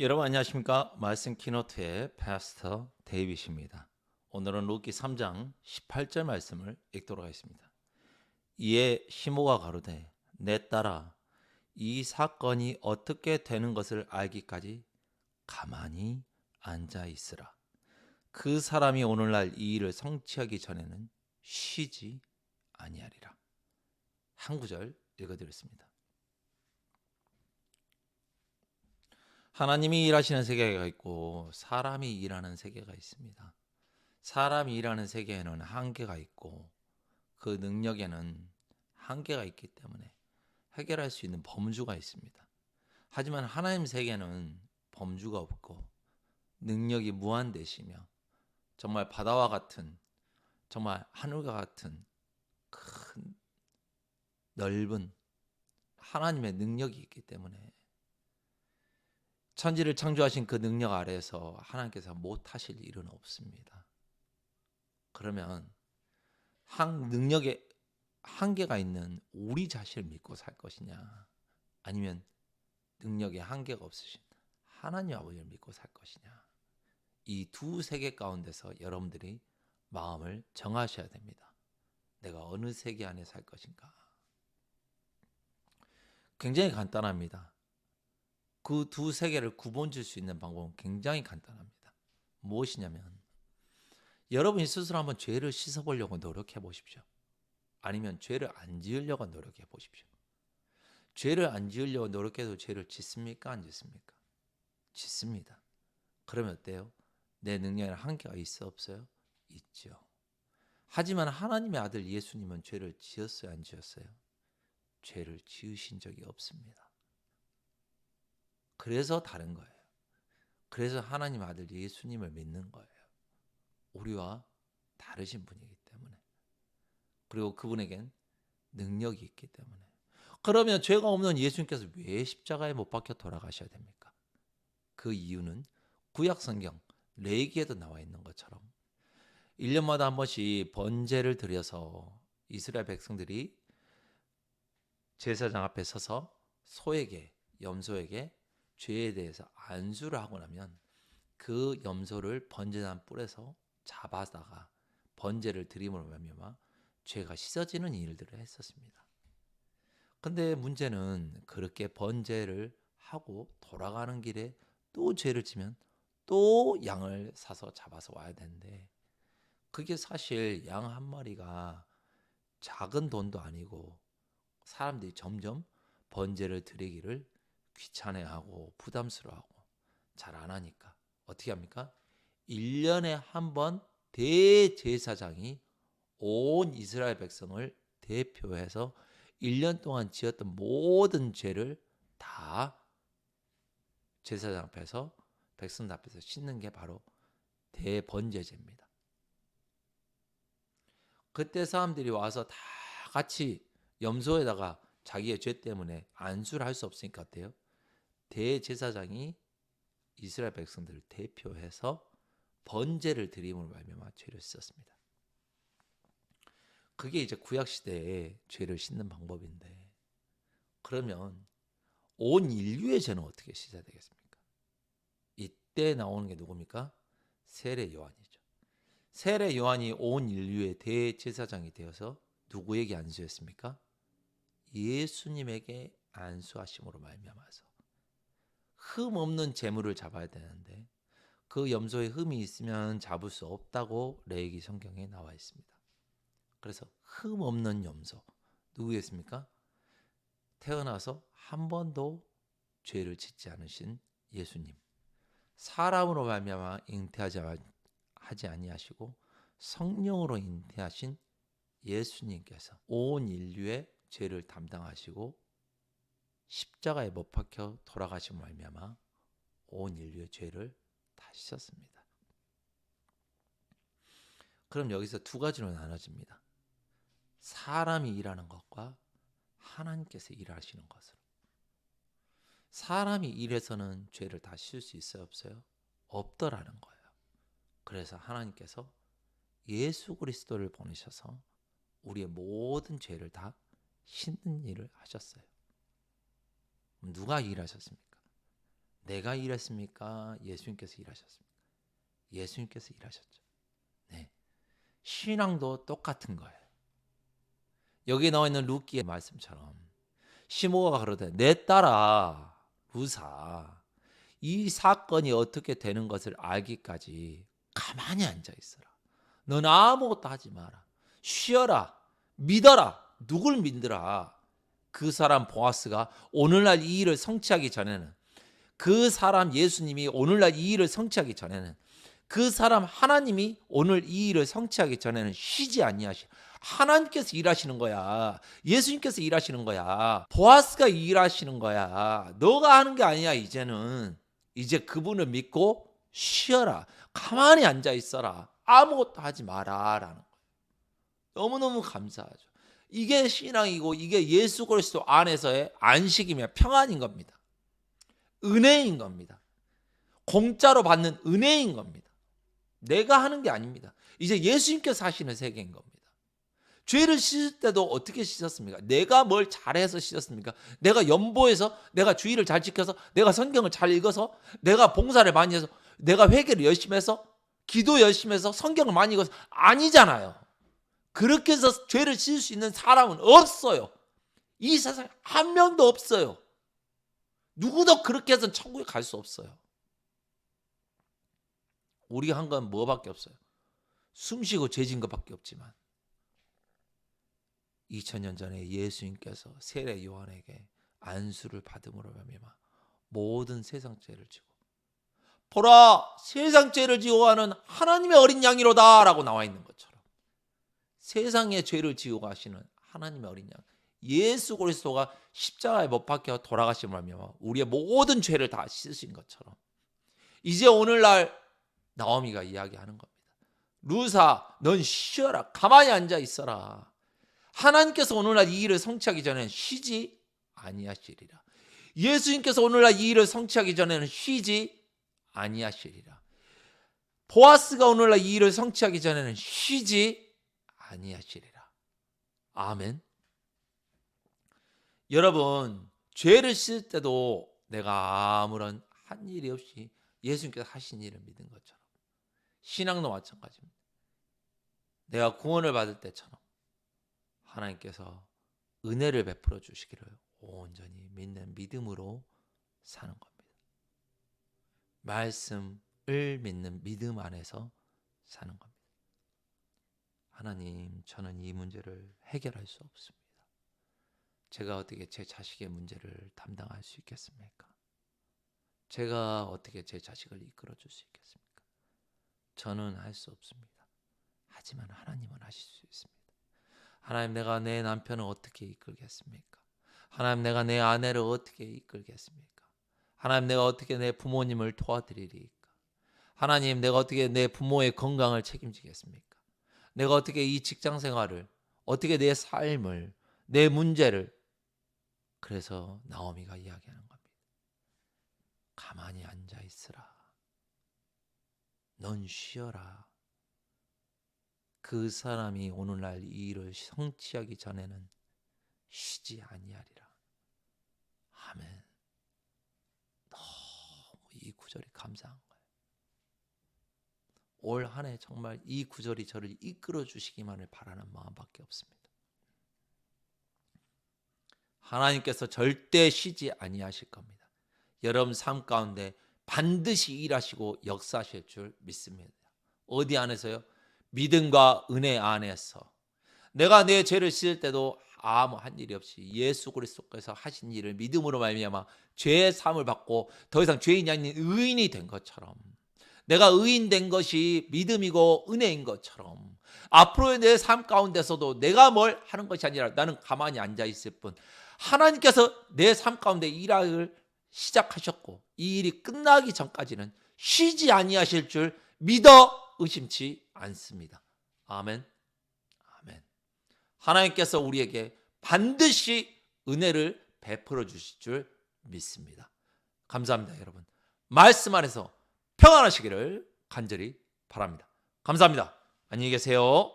여러분 안녕하십니까? 말씀 키노트의 파스터 데이빗입니다. 오늘은 루키 3장 18절 말씀을 읽도록 하겠습니다. 이에 시모가 가로되 내 딸아 이 사건이 어떻게 되는 것을 알기까지 가만히 앉아 있으라. 그 사람이 오늘날 이 일을 성취하기 전에는 쉬지 아니하리라. 한 구절 읽어드렸습니다. 하나님이 일하시는 세계가 있고 사람이 일하는 세계가 있습니다. 사람이 일하는 세계에는 한계가 있고 그 능력에는 한계가 있기 때문에 해결할 수 있는 범주가 있습니다. 하지만 하나님 세계는 범주가 없고 능력이 무한되시며 정말 바다와 같은 정말 하늘과 같은 큰 넓은 하나님의 능력이 있기 때문에 천지를 창조하신 그 능력 아래에서 하나님께서 못하실 일은 없습니다. 그러면 한 능력에 한계가 있는 우리 자신을 믿고 살 것이냐 아니면 능력에 한계가 없으신 하나님 아버지를 믿고 살 것이냐 이 두 세계 가운데서 여러분들이 마음을 정하셔야 됩니다. 내가 어느 세계 안에 살 것인가 굉장히 간단합니다. 그 두 세계를 구분 질수 있는 방법은 굉장히 간단합니다. 무엇이냐면 여러분이 스스로 한번 죄를 씻어 보려고 노력해 보십시오. 아니면 죄를 안 지으려고 노력해 보십시오. 죄를 안 지으려고 노력해도 죄를 짓습니까? 안 짓습니까? 짓습니다. 그러면 어때요? 내 능력에 한계가 있어 없어요? 있죠. 하지만 하나님의 아들 예수님은 죄를 지었어요? 안 지었어요? 죄를 지으신 적이 없습니다. 그래서 다른 거예요. 그래서 하나님 아들 예수님을 믿는 거예요. 우리와 다르신 분이기 때문에. 그리고 그분에겐 능력이 있기 때문에. 그러면 죄가 없는 예수님께서 왜 십자가에 못 박혀 돌아가셔야 됩니까? 그 이유는 구약 성경 레기에도 나와 있는 것처럼 1년마다 한 번씩 번제를 드려서 이스라엘 백성들이 제사장 앞에 서서 소에게 염소에게 죄에 대해서 안수를 하고 나면 그 염소를 번제단 뿔에서 잡아다가 번제를 드림으로 말미암아 죄가 씻어지는 일들을 했었습니다. 근데 문제는 그렇게 번제를 하고 돌아가는 길에 또 죄를 지면 또 양을 사서 잡아서 와야 되는데 그게 사실 양 한 마리가 작은 돈도 아니고 사람들이 점점 번제를 드리기를 귀찮아하고 부담스러워하고 잘 안 하니까 어떻게 합니까? 1년에 한 번 대제사장이 온 이스라엘 백성을 대표해서 1년 동안 지었던 모든 죄를 다 제사장 앞에서 백성 앞에서 씻는 게 바로 대번제제입니다. 그때 사람들이 와서 다 같이 염소에다가 자기의 죄 때문에 안수를 할 수 없으니까 어때요? 대제사장이 이스라엘 백성들을 대표해서 번제를 드림으로 말미암아 죄를 씻었습니다. 그게 이제 구약 시대에 죄를 씻는 방법인데 그러면 온 인류의 죄는 어떻게 씻어야 되겠습니까? 이때 나오는 게 누굽니까? 세례 요한이죠. 세례 요한이 온 인류의 대제사장이 되어서 누구에게 안수했습니까? 예수님에게 안수하심으로 말미암아서 흠 없는 재물을 잡아야 되는데 그 염소에 흠이 있으면 잡을 수 없다고 레이기 성경에 나와 있습니다. 그래서 흠 없는 염소 누구겠습니까? 태어나서 한 번도 죄를 짓지 않으신 예수님. 사람으로 말미암아 잉태하지 하지 아니하시고 성령으로 잉태하신 예수님께서 온 인류의 죄를 담당하시고 십자가에 못 박혀 돌아가신 말미암아 온 인류의 죄를 다 씻었습니다. 그럼 여기서 두 가지로 나눠집니다. 사람이 일하는 것과 하나님께서 일하시는 것으로. 사람이 일해서는 죄를 다 씻을 수 있어요, 없어요? 없더라는 거예요. 그래서 하나님께서 예수 그리스도를 보내셔서 우리의 모든 죄를 다 씻는 일을 하셨어요. 누가 일하셨습니까? 내가 일했습니까? 예수님께서 일하셨습니까? 예수님께서 일하셨죠. 네. 신앙도 똑같은 거예요. 여기 나와 있는 루키의 말씀처럼 시모가 그러되 내 딸아 루사 이 사건이 어떻게 되는 것을 알기까지 가만히 앉아 있어라. 넌 아무것도 하지 마라. 쉬어라. 믿어라. 누굴 믿으라. 그 사람 보아스가 오늘날 이 일을 성취하기 전에는 그 사람 예수님이 오늘날 이 일을 성취하기 전에는 그 사람 하나님이 오늘 이 일을 성취하기 전에는 쉬지 아니하시. 하나님께서 일하시는 거야. 예수님께서 일하시는 거야. 보아스가 일하시는 거야. 너가 하는 게 아니야. 이제는 이제 그분을 믿고 쉬어라. 가만히 앉아 있어라. 아무것도 하지 마라라는 거예요. 너무너무 감사하죠. 이게 신앙이고 이게 예수 그리스도 안에서의 안식이며 평안인 겁니다. 은혜인 겁니다. 공짜로 받는 은혜인 겁니다. 내가 하는 게 아닙니다. 이제 예수님께서 하시는 세계인 겁니다. 죄를 씻을 때도 어떻게 씻었습니까? 내가 뭘 잘해서 씻었습니까? 내가 연보해서 내가 주의를 잘 지켜서 내가 성경을 잘 읽어서 내가 봉사를 많이 해서 내가 회개를 열심히 해서 기도 열심히 해서 성경을 많이 읽어서 아니잖아요. 그렇게 해서 죄를 씻을 수 있는 사람은 없어요. 이 세상에 한 명도 없어요. 누구도 그렇게 해서 천국에 갈 수 없어요. 우리가 한건 뭐밖에 없어요. 숨 쉬고 죄진 것밖에 없지만 2000년 전에 예수님께서 세례 요한에게 안수를 받음으로 말미암아 모든 세상 죄를 지고 보라 세상 죄를 지고 가는 하나님의 어린 양이로다라고 나와 있는 것처럼 세상의 죄를 지고 가시는 하나님의 어린 양 예수 그리스도가 십자가에 못 박혀 돌아가심을 하며 우리의 모든 죄를 다 씻으신 것처럼 이제 오늘날 나오미가 이야기하는 겁니다. 루사 넌 쉬어라 가만히 앉아 있어라. 하나님께서 오늘날 이 일을 성취하기 전에는 쉬지 아니하시리라. 예수님께서 오늘날 이 일을 성취하기 전에는 쉬지 아니하시리라. 보아스가 오늘날 이 일을 성취하기 전에는 쉬지 아니하시리라. 아멘. 여러분, 죄를 씻을 때도 내가 아무런 한 일이 없이 예수님께서 하신 일을 믿은 것처럼 신앙도 마찬가지입니다. 내가 구원을 받을 때처럼 하나님께서 은혜를 베풀어 주시기를 온전히 믿는 믿음으로 사는 겁니다. 말씀을 믿는 믿음 안에서 사는 겁니다. 하나님, 저는 이 문제를 해결할 수 없습니다. 제가 어떻게 제 자식의 문제를 담당할 수 있겠습니까? 제가 어떻게 제 자식을 이끌어 줄 수 있겠습니까? 저는 할 수 없습니다. 하지만 하나님은 하실 수 있습니다. 하나님 내가 내 남편을 어떻게 이끌겠습니까? 하나님 내가 내 아내를 어떻게 이끌겠습니까? 하나님 내가 어떻게 내 부모님을 도와드리리까? 하나님 내가 어떻게 내 부모의 건강을 책임지겠습니까? 내가 어떻게 이 직장 생활을 어떻게 내 삶을 내 문제를 그래서 나오미가 이야기하는 겁니다. 가만히 앉아 있으라. 넌 쉬어라. 그 사람이 오늘날 이 일을 성취하기 전에는 쉬지 아니하리라. 아멘. 너무 이 구절이 감사한. 올 한 해 정말 이 구절이 저를 이끌어 주시기만을 바라는 마음밖에 없습니다. 하나님께서 절대 쉬지 아니하실 겁니다. 여러분 삶 가운데 반드시 일하시고 역사하실 줄 믿습니다. 어디 안에서요? 믿음과 은혜 안에서 내가 내 죄를 씻을 때도 아무 한 일이 없이 예수 그리스도께서 하신 일을 믿음으로 말미암아 죄의 사함을 받고 더 이상 죄인이 아닌 의인이 된 것처럼 내가 의인 된 것이 믿음이고 은혜인 것처럼 앞으로의 내 삶 가운데서도 내가 뭘 하는 것이 아니라 나는 가만히 앉아 있을 뿐 하나님께서 내 삶 가운데 일을 시작하셨고 이 일이 끝나기 전까지는 쉬지 아니하실 줄 믿어 의심치 않습니다. 아멘. 아멘. 하나님께서 우리에게 반드시 은혜를 베풀어 주실 줄 믿습니다. 감사합니다, 여러분. 말씀 안에서 평안하시기를 간절히 바랍니다. 감사합니다. 안녕히 계세요.